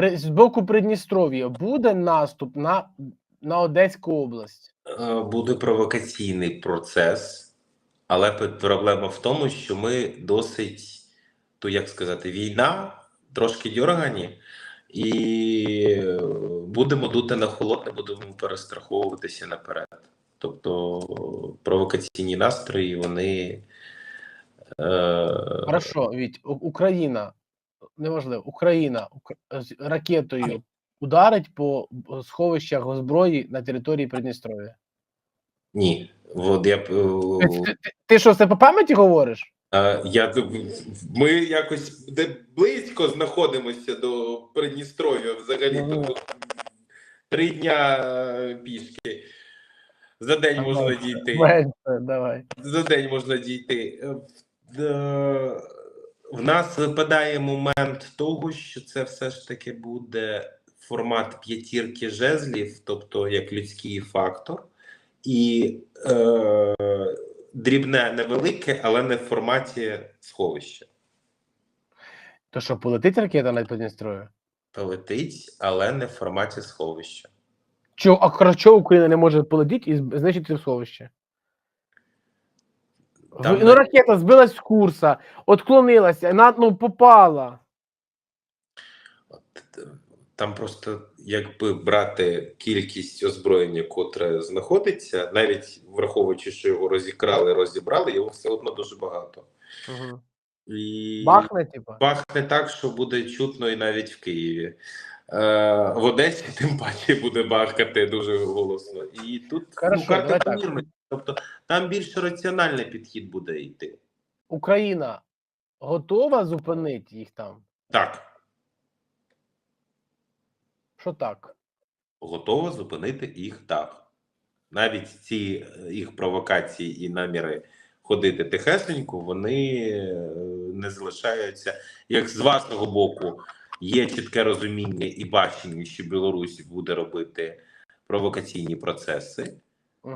З боку Придністров'я буде наступ на, на Одеську область. Е, Буде провокаційний процес, але проблема в тому, що ми досить, то як сказати, війна, трошки дьоргані, і е, будемо дути на холодне, будемо перестраховуватися наперед. Тобто провокаційні настрої, вони. Е, Хорошо, Віть, Україна, неважливо, Україна ракетою ударить по сховищах зброї на території Придністров'я. ні. От я, Ти, е, ти, ти, що, це по пам'яті говориш? Е, Я ми якось де близько знаходимося до Придністров'я. Взагалі Ну, то три дня е, пішки. За день можна дійти. Давай. За день можна дійти. В- нас випадає момент того, що це все ж таки буде формат п'ятірки жезлів, тобто як людський фактор, і е, дрібне невелике, але не в форматі сховища. То що, полетить ракета над Придністров'я? Летить, але не в форматі сховища. Чого, а кра- Україна не може полетіти і знищити сховище? Там ну, ракета збилась з курса, отклонилася, на, ну, попала. Е, Там просто, якби брати кількість озброєння, котре знаходиться, навіть враховуючи, що його розікрали, розібрали, його все одно дуже багато. Угу. І Бахне, типа. Пахне так, що буде чутно і навіть в Києві. Е, в Одесі тим паче буде бахкати дуже голосно. І тут Хорошо, ну, карта помірності. Тобто там більш раціональний підхід буде йти. Україна готова зупинити їх там? Так, Що так? готова зупинити їх так. Навіть ці е, їх провокації і наміри ходити тихесенько, вони е, не залишаються. Як з вашого боку є чітке розуміння і бачення, що Білорусь буде робити провокаційні процеси,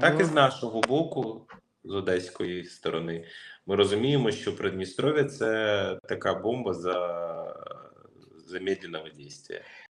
так і з нашого боку, з одеської сторони, ми розуміємо, що Придністров'я це така бомба за замедленого дійства.